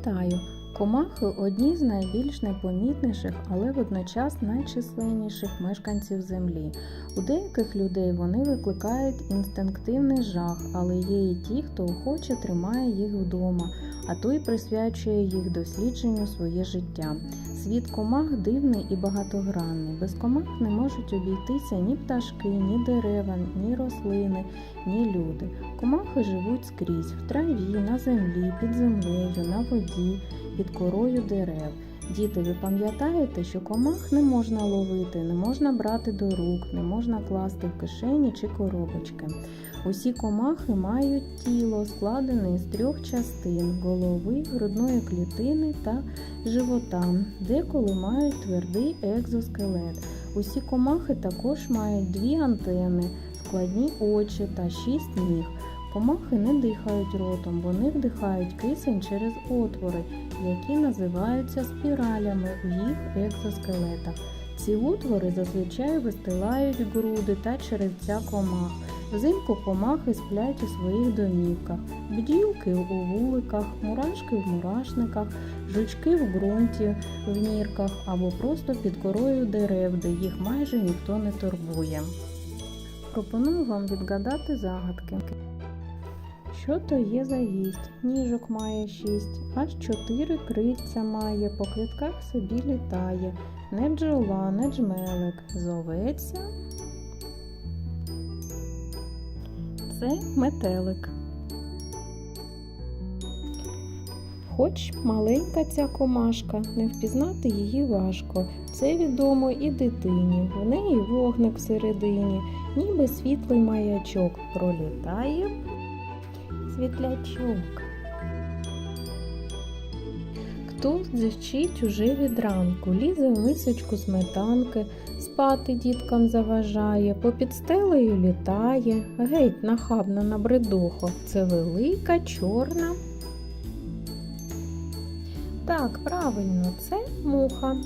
Вітаю! Комахи одні з найбільш непомітніших, але водночас найчисленніших мешканців землі. У деяких людей вони викликають інстинктивний жах, але є і ті, хто охоче тримає їх вдома, а то й присвячує їх дослідженню своє життя. Світ комах дивний і багатогранний. Без комах не можуть обійтися ні пташки, ні дерева, ні рослини, ні люди. Комахи живуть скрізь в траві, на землі, під землею, на воді, під корою дерев. Діти, ви пам'ятаєте, що комах не можна ловити, не можна брати до рук, не можна класти в кишені чи коробочки. Усі комахи мають тіло, складене з трьох частин голови, грудної клітини та живота, деколи мають твердий екзоскелет. Усі комахи також мають дві антени, складні очі та шість ніг. Комахи не дихають ротом, вони вдихають кисень через отвори, які називаються спіралями в їх екзоскелетах. Ці отвори зазвичай вистилають груди та черевця комах. Взимку комахи сплять у своїх домівках, бджілки у вуликах, мурашки в мурашниках, жучки в ґрунті, в нірках або просто під корою дерев, де їх майже ніхто не турбує. Пропоную вам відгадати загадки. Що то є за гість? Ніжок має шість, аж чотири крильця має, по квітках собі літає. Не бджола, не джмелик, зоветься. Це метелик. Хоч маленька ця комашка, не впізнати її важко. Це відомо і дитині, в неї вогник всередині, ніби світлий маячок пролітає світлячок. Хто дзичить уже від ранку, лізе в мисочку сметанки, спати діткам заважає, попід стелею літає, геть нахабно набридохо. Це велика чорна. Так, правильно, це муха.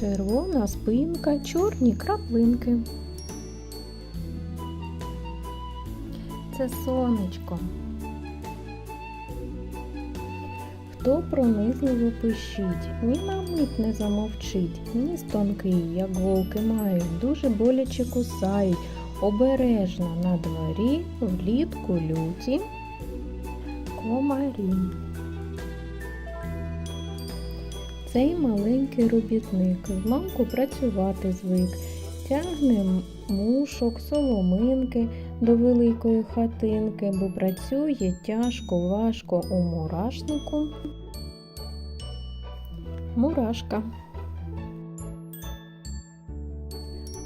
Червона спинка, чорні краплинки. Це сонечко. Хто пронизливо пищить, ні на мить не замовчить, ніс тонкий, як голки мають, дуже боляче кусають, обережно на дворі, влітку люті, комарі. Цей маленький робітник зламку працювати звик, тягне мушок, соломинки до великої хатинки, бо працює тяжко, важко у мурашнику. Мурашка.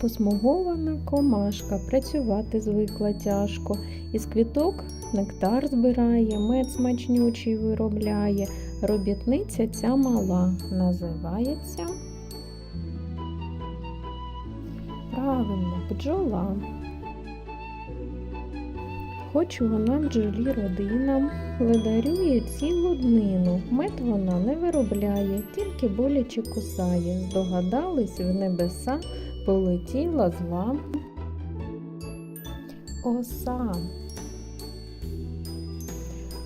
Посмугована комашка, працювати звикла тяжко. Із квіток нектар збирає, мед смачнючий виробляє. Робітниця ця мала називається. Правильно, бджола. Хоч вона бджолі родина, ледарює цілу днину. Мед вона не виробляє, тільки боляче кусає. Здогадались в небеса, полетіла зла. Оса.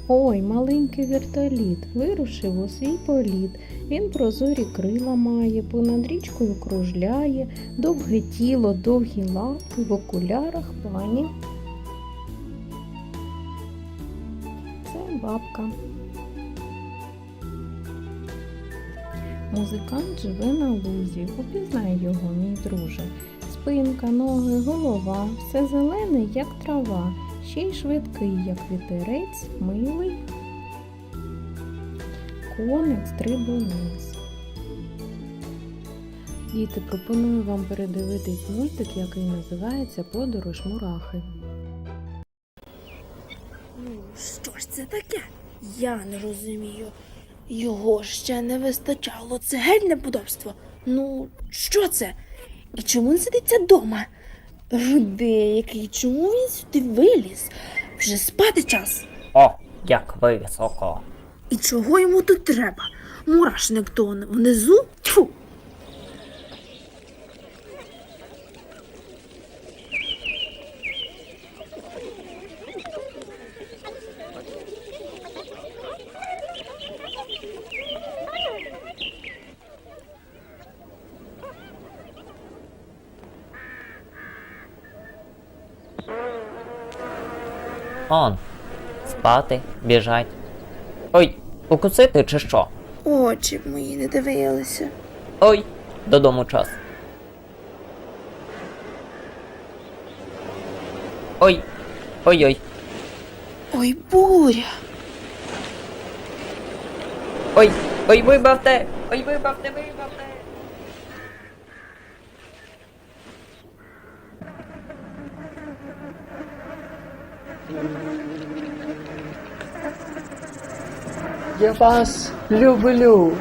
Ой, маленький вертоліт вирушив у свій політ. Він прозорі крила має, понад річкою кружляє, довге тіло, довгі лапи, в окулярах пані. Бабка. Музикант живе на лузі, упізнай його, мій друже. Спинка, ноги, голова, все зелене, як трава, ще й швидкий, як вітерець, милий. Коник стрибунець. Діти, пропоную вам передивитись мультик, який називається Подорож мурахи. Ну, що ж це таке? Я не розумію. Його ще не вистачало. Це геть неподобство. Ну, що це? І чому він сидиться вдома? Рудий який, чому він сюди виліз? Вже спати час. О, як високо. І чого йому тут треба? Мурашник то внизу? Тьфу! Он. Спати, біжать. Ой, укусити чи що? Очі б мої не дивилися. Ой, додому час. Ой. Ой-ой. Ой, буря. Ой, ой, вибавте! Ой, вибавте, вибавте! Я вас люблю.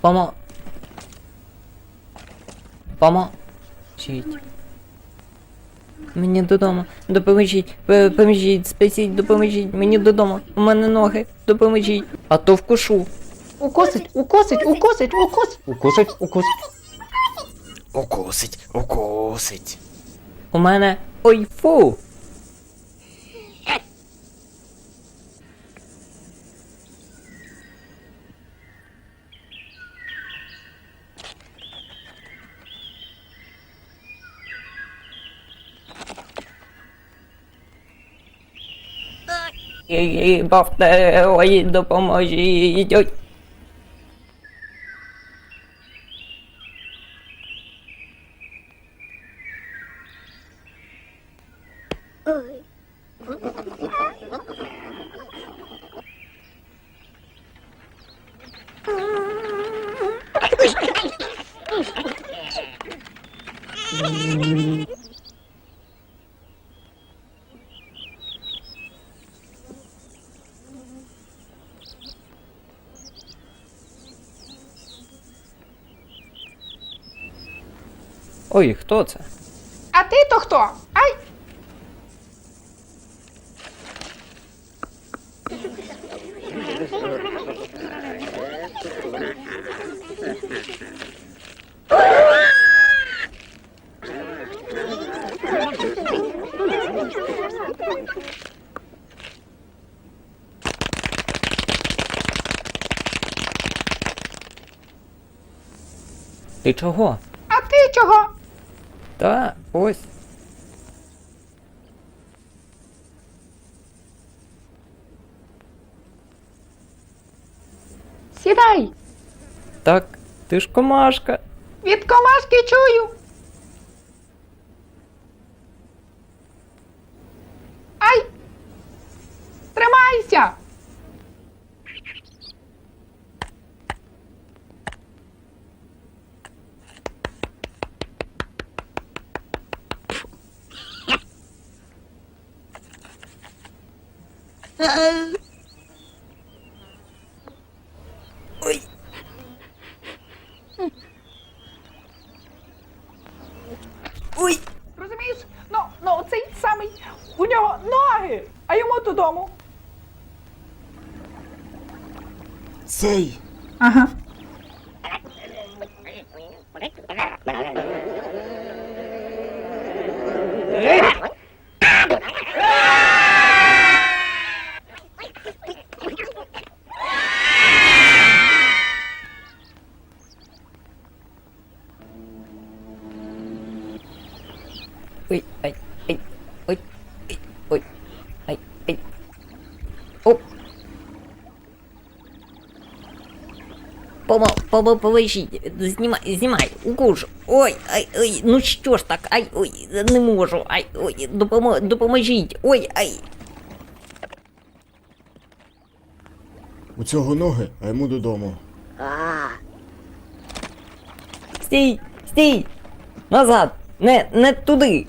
Помо... Помо... Чить. Мені додому. Допоможіть. П- Поможіть, спасіть, допоможіть. Мені додому. У мене ноги. Допоможіть. А то вкушу. Укосить, укосить, укосить, укосить. Укусить, укусить. Укусить, укусить. У мене. Ой, фу! Ой, бавте, ой, допоможіть. Ой. Ой, хто це? А ти то хто? Ай! Ти чого? А ти чого? Та ось. Сідай. Так, ти ж комашка. Від комашки чую. Ай! Тримайся! Ой! Розумієш? Ну, ну цей самий у нього ноги, а йому додому. Цей. Ага. Ой, ай, ай, ой, ай, ой, ай, ай. Оп. Помо, помо, повищіть, знімай, знімай, укушу. Ой, ай, ой, ну що ж так, ай, ой, не можу, ай, ой, допомо, допоможіть, ой, ай. У цього ноги, а йому додому. А. Стій, стій, назад, не, не туди.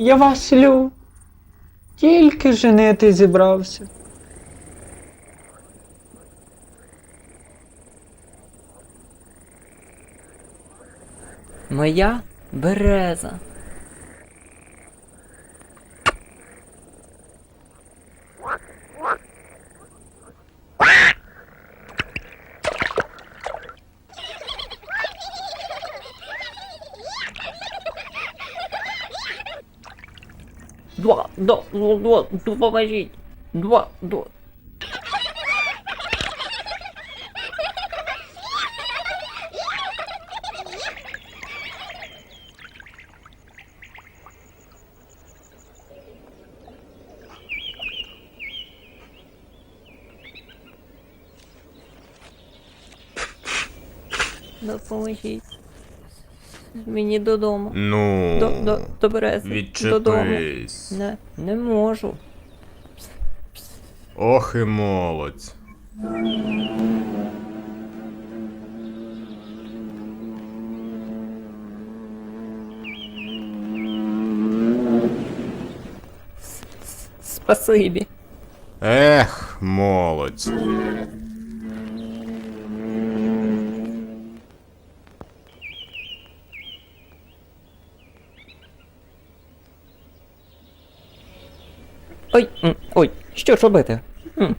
Я вас люблю. Тільки женити зібрався. Моя береза. Допоможіть. Два, два. Допоможіть. Мені додому. Ну, До, до, до берези. Додому. відчепись. Не, не можу. Ох і молодь. Спасибі. Ех, молодь. Ой, ой, що ж робити? Хм.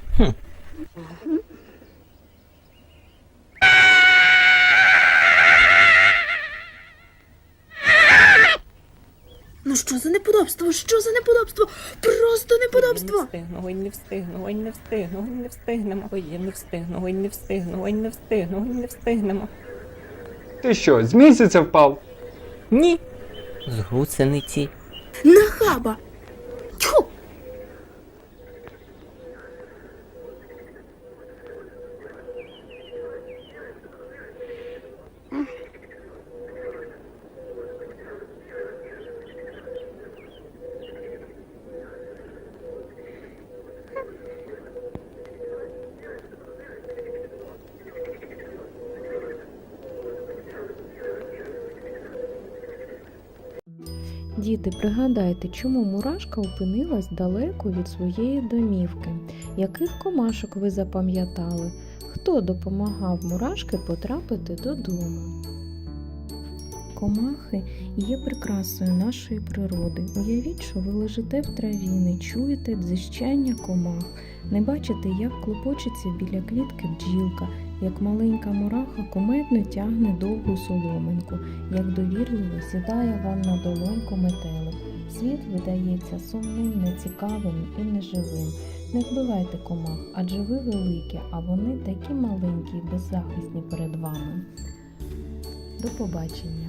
Ну що за неподобство? Що за неподобство? Просто Не неподобство! встигну, ой, не встигну, ой, не встигну, ой, не встигнемо. Ой, я не встигну, ой, не встигну, ой, не встигну, ой, не встигнемо. Ти що, з місяця впав? Ні. З гусениці. Нахаба! Діти, пригадайте, чому мурашка опинилась далеко від своєї домівки? Яких комашок ви запам'ятали? Хто допомагав мурашки потрапити додому? Комахи є прикрасою нашої природи. Уявіть, що ви лежите в траві, не чуєте дзищання комах, не бачите, як клопочеться біля квітки бджілка, як маленька мураха кометно тягне довгу соломинку, як довірливо сідає вам на долоньку метелик. Світ видається сумним, нецікавим і неживим. Не вбивайте комах, адже ви великі, а вони такі маленькі і беззахисні перед вами. До побачення!